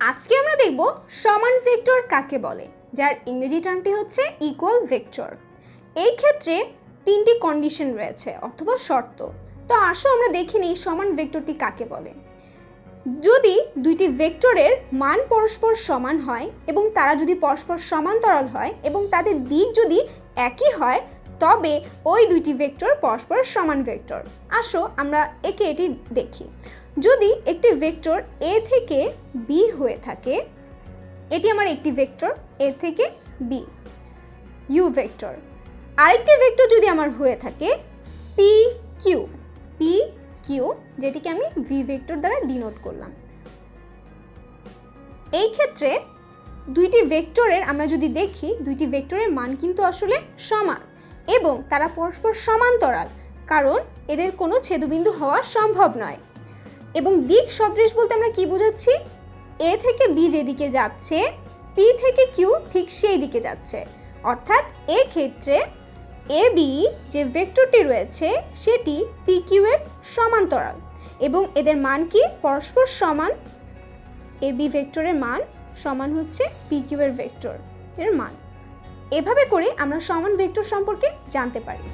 আজকে আমরা দেখব সমান ভেক্টর কাকে বলে, যার ইংরেজি টার্মটি হচ্ছে ইকুয়াল ভেক্টর এই ক্ষেত্রে তিনটি কন্ডিশন রয়েছে, অথবা শর্ত। তো আসো আমরা দেখে নিই সমান ভেক্টরটি কাকে বলে। যদি দুইটি ভেক্টরের মান পরস্পর সমান হয় এবং তারা যদি পরস্পর সমান্তরাল হয় এবং তাদের দিক যদি একই হয় তবে ওই দুইটি ভেক্টর পরস্পর সমান ভেক্টর। আসো আমরা একে এটি দেখি। যদি একটি ভেক্টর এ থেকে বি হয়ে থাকে, এটি আমার একটি ভেক্টর, এ থেকে বি, ইউ ভেক্টর। আরেকটি ভেক্টর যদি আমার হয়ে থাকে, পি কিউ পি কিউ, যেটিকে আমি ভি ভেক্টর দ্বারা ডিনোট করলাম। এই ক্ষেত্রে দুইটি ভেক্টরের আমরা যদি দেখি, দুইটি ভেক্টরের মান কিন্তু আসলে সমান। এবং তারা পরস্পর সমান্তরাল, কারণ এদের কোনো ছেদবিন্দু হওয়া সম্ভব নয়। এবং দিক সদৃশ বলতে আমরা কি বোঝাচ্ছি? এ থেকে বি যেদিকে যাচ্ছে, পি থেকে কিউ ঠিক সেই দিকে যাচ্ছে। অর্থাৎ এক্ষেত্রে এ বি যে ভেক্টরটি রয়েছে, সেটি পি কিউ এর সমান্তরাল। এবং এদের মান কি? পরস্পর সমান এ বি ভেক্টরের মান সমান হচ্ছে পি কিউ এর ভেক্টর এর মান। এভাবে করে আমরা সমান ভেক্টর সম্পর্কে জানতে পারি।